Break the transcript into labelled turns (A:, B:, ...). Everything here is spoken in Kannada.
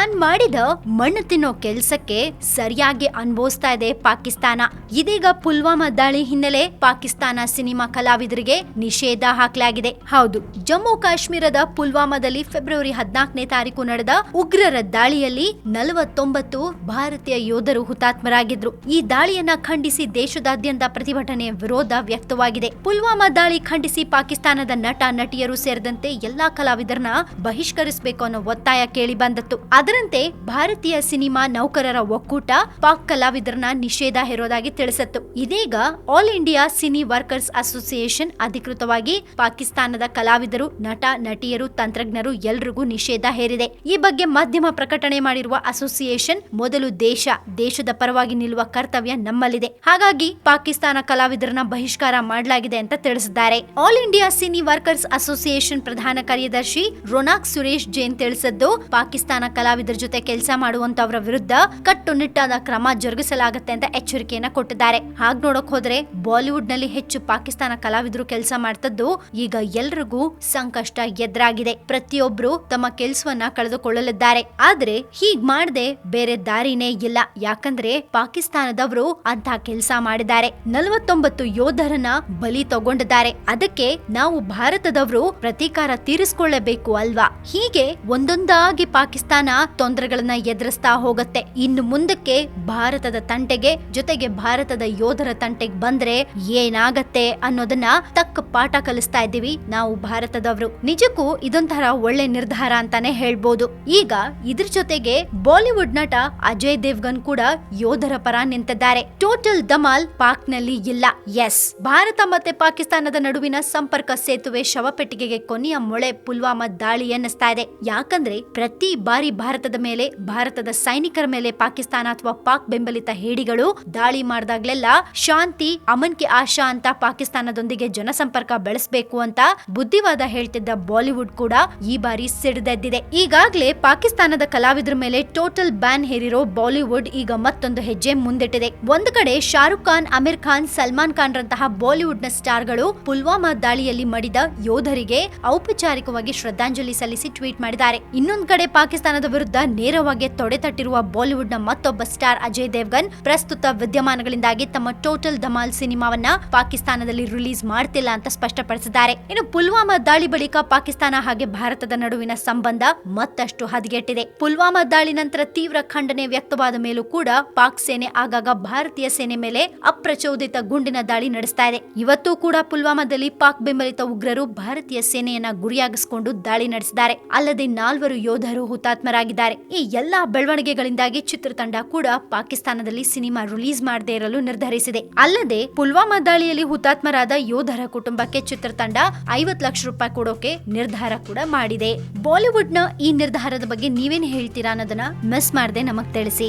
A: ತಾನ್ ಮಾಡಿದ ಮಣ್ಣು ತಿನ್ನೋ ಕೆಲ್ಸಕ್ಕೆ ಸರಿಯಾಗಿ ಅನುಭವಿಸ್ತಾ ಇದೆ ಪಾಕಿಸ್ತಾನ. ಇದೀಗ ಪುಲ್ವಾಮಾ ದಾಳಿ ಹಿನ್ನೆಲೆ ಪಾಕಿಸ್ತಾನ ಸಿನಿಮಾ ಕಲಾವಿದರಿಗೆ ನಿಷೇಧ ಹಾಕಲಾಗಿದೆ. ಹೌದು, ಜಮ್ಮು ಕಾಶ್ಮೀರದ ಪುಲ್ವಾಮಾದಲ್ಲಿ ಫೆಬ್ರವರಿ ಹದಿನಾಲ್ಕನೇ ತಾರೀಕು ನಡೆದ ಉಗ್ರರ ದಾಳಿಯಲ್ಲಿ ನಲವತ್ತೊಂಬತ್ತು ಭಾರತೀಯ ಯೋಧರು ಹುತಾತ್ಮರಾಗಿದ್ರು. ಈ ದಾಳಿಯನ್ನ ಖಂಡಿಸಿ ದೇಶದಾದ್ಯಂತ ಪ್ರತಿಭಟನೆ ವಿರೋಧ ವ್ಯಕ್ತವಾಗಿದೆ. ಪುಲ್ವಾಮಾ ದಾಳಿ ಖಂಡಿಸಿ ಪಾಕಿಸ್ತಾನದ ನಟ, ನಟಿಯರು ಸೇರಿದಂತೆ ಎಲ್ಲಾ ಕಲಾವಿದರನ್ನ ಬಹಿಷ್ಕರಿಸಬೇಕು ಅನ್ನೋ ಒತ್ತಾಯ ಕೇಳಿ ಬಂದತ್ತು. ಅದರಂತೆ ಭಾರತೀಯ ಸಿನಿಮಾ ನೌಕರರ ಒಕ್ಕೂಟ, ಪಾಕ್ ಕಲಾವಿದರನ್ನ ನಿಷೇಧ ಹೇರೋದಾಗಿ ತಿಳಿಸಿತ್ತು. ಇದೀಗ all India cine workers association ಅಧಿಕೃತವಾಗಿ ಪಾಕಿಸ್ತಾನದ ಕಲಾವಿದರು, ನಟ, ನಟಿಯರು, ತಂತ್ರಜ್ಞರು ಎಲ್ರಿಗೂ ನಿಷೇಧ ಹೇರಿದೆ. ಈ ಬಗ್ಗೆ ಮಾಧ್ಯಮ ಪ್ರಕಟಣೆ ಮಾಡಿರುವ ಅಸೋಸಿಯೇಷನ್ ಮೊದಲು ದೇಶ, ದೇಶದ ಪರವಾಗಿ ನಿಲ್ಲುವ ಕರ್ತವ್ಯ ನಮ್ಮಲ್ಲಿದೆ. ಹಾಗಾಗಿ ಪಾಕಿಸ್ತಾನ ಕಲಾವಿದರನ್ನ ಬಹಿಷ್ಕಾರ ಮಾಡಲಾಗಿದೆ ಅಂತ ತಿಳಿಸಿದ್ದಾರೆ. All India cine workers association ಪ್ರಧಾನ ಕಾರ್ಯದರ್ಶಿ ರೊನಾಕ್ ಸುರೇಶ್ ಜೈನ್ ತಿಳಿಸಿದ್ದು, ಪಾಕಿಸ್ತಾನ ಕಲಾವಿದರ ಜೊತೆ ಕೆಲಸ ಮಾಡುವಂತವರ ವಿರುದ್ಧ ಕಟ್ಟುನಿಟ್ಟಾದ ಕ್ರಮ ಜರುಗಿಸಲಾಗುತ್ತೆ ಅಂತ ಎಚ್ಚರಿಕೆಯನ್ನ ಕೊಟ್ಟಿದ್ದಾರೆ. ಹಾಗ್ ನೋಡಕ್ ಹೋದ್ರೆ ಬಾಲಿವುಡ್ನಲ್ಲಿ ಹೆಚ್ಚು ಪಾಕಿಸ್ತಾನ ಕಲಾವಿದರು ಕೆಲಸ ಮಾಡ್ತದ್ದು ಈಗ ಎಲ್ರಿಗೂ ಸಂಕಷ್ಟ ಎದುರಾಗಿದೆ. ಪ್ರತಿಯೊಬ್ರು ತಮ್ಮ ಕೆಲಸವನ್ನ ಕಳೆದುಕೊಳ್ಳಲಿದ್ದಾರೆ. ಆದ್ರೆ ಹೀಗ್ ಮಾಡದೆ ಬೇರೆ ದಾರಿನೇ ಇಲ್ಲ. ಯಾಕಂದ್ರೆ ಪಾಕಿಸ್ತಾನದವರು ಅಂತ ಕೆಲಸ ಮಾಡಿದ್ದಾರೆ. ನಲವತ್ತೊಂಬತ್ತು ಯೋಧರನ್ನ ಬಲಿ ತಗೊಂಡಿದ್ದಾರೆ. ಅದಕ್ಕೆ ನಾವು ಭಾರತದವರು ಪ್ರತೀಕಾರ ತೀರಿಸಿಕೊಳ್ಳಬೇಕು ಅಲ್ವಾ? ಹೀಗೆ ಒಂದೊಂದಾಗಿ ಪಾಕಿಸ್ತಾನ ತೊಂದರೆಗಳನ್ನ ಎದುರಿಸ್ತಾ ಹೋಗುತ್ತೆ. ಇನ್ನು ಮುಂದಕ್ಕೆ ಭಾರತದ ತಂಟೆಗೆ, ಜೊತೆಗೆ ಭಾರತದ ಯೋಧರ ತಂಟೆಗೆ ಬಂದ್ರೆ ಏನಾಗತ್ತೆ ಅನ್ನೋದನ್ನ ತಕ್ಕ ಪಾಠ ಕಲಿಸ್ತಾ ಇದ್ದೀವಿ ನಾವು ಭಾರತದವರು. ನಿಜಕ್ಕೂ ಇದೊಂಥರ ಒಳ್ಳೆ ನಿರ್ಧಾರ ಅಂತಾನೆ ಹೇಳ್ಬೋದು. ಈಗ ಇದ್ರ ಜೊತೆಗೆ ಬಾಲಿವುಡ್ ನಟ ಅಜಯ್ ದೇವ್ಗನ್ ಕೂಡ ಯೋಧರ ಪರ ನಿಂತಿದ್ದಾರೆ. ಟೋಟಲ್ ಧಮಾಲ್ ಪಾಕ್ನಲ್ಲಿ ಇಲ್ಲ. ಎಸ್ ಭಾರತ ಮತ್ತೆ ಪಾಕಿಸ್ತಾನದ ನಡುವಿನ ಸಂಪರ್ಕ ಸೇತುವೆ ಶವಪೆಟ್ಟಿಗೆಗೆ ಕೊನೆಯ ಮೊಳೆ ಪುಲ್ವಾಮಾ ದಾಳಿ ಎನ್ನಿಸ್ತಾ ಇದೆ. ಯಾಕಂದ್ರೆ ಪ್ರತಿ ಬಾರಿ ಭಾರತದ ಮೇಲೆ, ಭಾರತದ ಸೈನಿಕರ ಮೇಲೆ ಪಾಕಿಸ್ತಾನ ಅಥವಾ ಪಾಕ್ ಬೆಂಬಲಿತ ಹೇಡಿಗಳು ದಾಳಿ ಮಾಡಿದಾಗ್ಲೆಲ್ಲ ಶಾಂತಿ ಅಮನ್ ಕೆ ಆಶಾ ಅಂತ ಪಾಕಿಸ್ತಾನದೊಂದಿಗೆ ಜನಸಂಪರ್ಕ ಬೆಳೆಸಬೇಕು ಅಂತ ಬುದ್ಧಿವಾದ ಹೇಳ್ತಿದ್ದ ಬಾಲಿವುಡ್ ಕೂಡ ಈ ಬಾರಿ ಸಿಡಿದೆದ್ದಿದೆ. ಈಗಾಗಲೇ ಪಾಕಿಸ್ತಾನದ ಕಲಾವಿದರ ಮೇಲೆ ಟೋಟಲ್ ಬ್ಯಾನ್ ಹೇರಿರೋ ಬಾಲಿವುಡ್ ಈಗ ಮತ್ತೊಂದು ಹೆಜ್ಜೆ ಮುಂದಿಟ್ಟಿದೆ. ಒಂದು ಕಡೆ ಶಾರುಖ್ ಖಾನ್ ಅಮೀರ್ ಖಾನ್, ಸಲ್ಮಾನ್ ಖಾನ್ ರಂತಹ ಬಾಲಿವುಡ್ನ ಸ್ಟಾರ್ಗಳು ಪುಲ್ವಾಮಾ ದಾಳಿಯಲ್ಲಿ ಮಡಿದ ಯೋಧರಿಗೆ ಔಪಚಾರಿಕವಾಗಿ ಶ್ರದ್ಧಾಂಜಲಿ ಸಲ್ಲಿಸಿ ಟ್ವೀಟ್ ಮಾಡಿದ್ದಾರೆ. ಇನ್ನೊಂದು ಕಡೆ ಪಾಕಿಸ್ತಾನದ ವಿರುದ್ಧ ನೇರವಾಗಿ ತೊಡೆತಟ್ಟಿರುವ ಬಾಲಿವುಡ್ನ ಮತ್ತೊಬ್ಬ ಸ್ಟಾರ್ ಅಜಯ್ ದೇವ್ಗನ್ ಪ್ರಸ್ತುತ ವಿದ್ಯಮಾನಗಳಿಂದಾಗಿ ತಮ್ಮ ಟೋಟಲ್ ಧಮಾಲ್ ಸಿನಿಮಾವನ್ನ ಪಾಕಿಸ್ತಾನದಲ್ಲಿ ರಿಲೀಸ್ ಮಾಡ್ತಿಲ್ಲ ಅಂತ ಸ್ಪಷ್ಟಪಡಿಸಿದ್ದಾರೆ. ಇನ್ನು ಪುಲ್ವಾಮಾ ದಾಳಿ ಬಳಿಕ ಪಾಕಿಸ್ತಾನ ಹಾಗೆ ಭಾರತದ ನಡುವಿನ ಸಂಬಂಧ ಮತ್ತಷ್ಟು ಹದಗೆಟ್ಟಿದೆ. ಪುಲ್ವಾಮಾ ದಾಳಿ ನಂತರ ತೀವ್ರ ಖಂಡನೆ ವ್ಯಕ್ತವಾದ ಮೇಲೂ ಕೂಡ ಪಾಕ್ ಸೇನೆ ಆಗಾಗ ಭಾರತೀಯ ಸೇನೆ ಮೇಲೆ ಅಪ್ರಚೋದಿತ ಗುಂಡಿನ ದಾಳಿ ನಡೆಸ್ತಾ ಇದೆ. ಇವತ್ತು ಕೂಡ ಪುಲ್ವಾಮಾದಲ್ಲಿ ಪಾಕ್ ಬೆಂಬಲಿತ ಉಗ್ರರು ಭಾರತೀಯ ಸೇನೆಯನ್ನ ಗುರಿಯಾಗಿಸಿಕೊಂಡು ದಾಳಿ ನಡೆಸಿದ್ದಾರೆ. ಅಲ್ಲದೆ ನಾಲ್ವರು ಯೋಧರು ಹುತಾತ್ಮರಾಗಿದ್ದಾರೆ. ಈ ಎಲ್ಲಾ ಬೆಳವಣಿಗೆಗಳಿಂದಾಗಿ ಚಿತ್ರತಂಡ ಕೂಡ ಪಾಕಿಸ್ತಾನದಲ್ಲಿ ಸಿನಿಮಾ ರಿಲೀಸ್ ಮಾಡದೇ ಇರಲು ನಿರ್ಧರಿಸಿದೆ. ಅಲ್ಲದೆ ಪುಲ್ವಾಮಾ ದಾಳಿಯಲ್ಲಿ ಹುತಾತ್ಮರಾದ ಯೋಧರ ಕುಟುಂಬಕ್ಕೆ ಚಿತ್ರತಂಡ ಐವತ್ತು ಲಕ್ಷ ರೂಪಾಯಿ ಕೊಡೋಕೆ ನಿರ್ಧಾರ ಕೂಡ ಮಾಡಿದೆ. ಬಾಲಿವುಡ್ನ ಈ ನಿರ್ಧಾರದ ಬಗ್ಗೆ ನೀವೇನ್ ಹೇಳ್ತೀರಾ ಅನ್ನೋದನ್ನ ಮಿಸ್ ಮಾಡದೆ ನಮಗ್ ತಿಳಿಸಿ.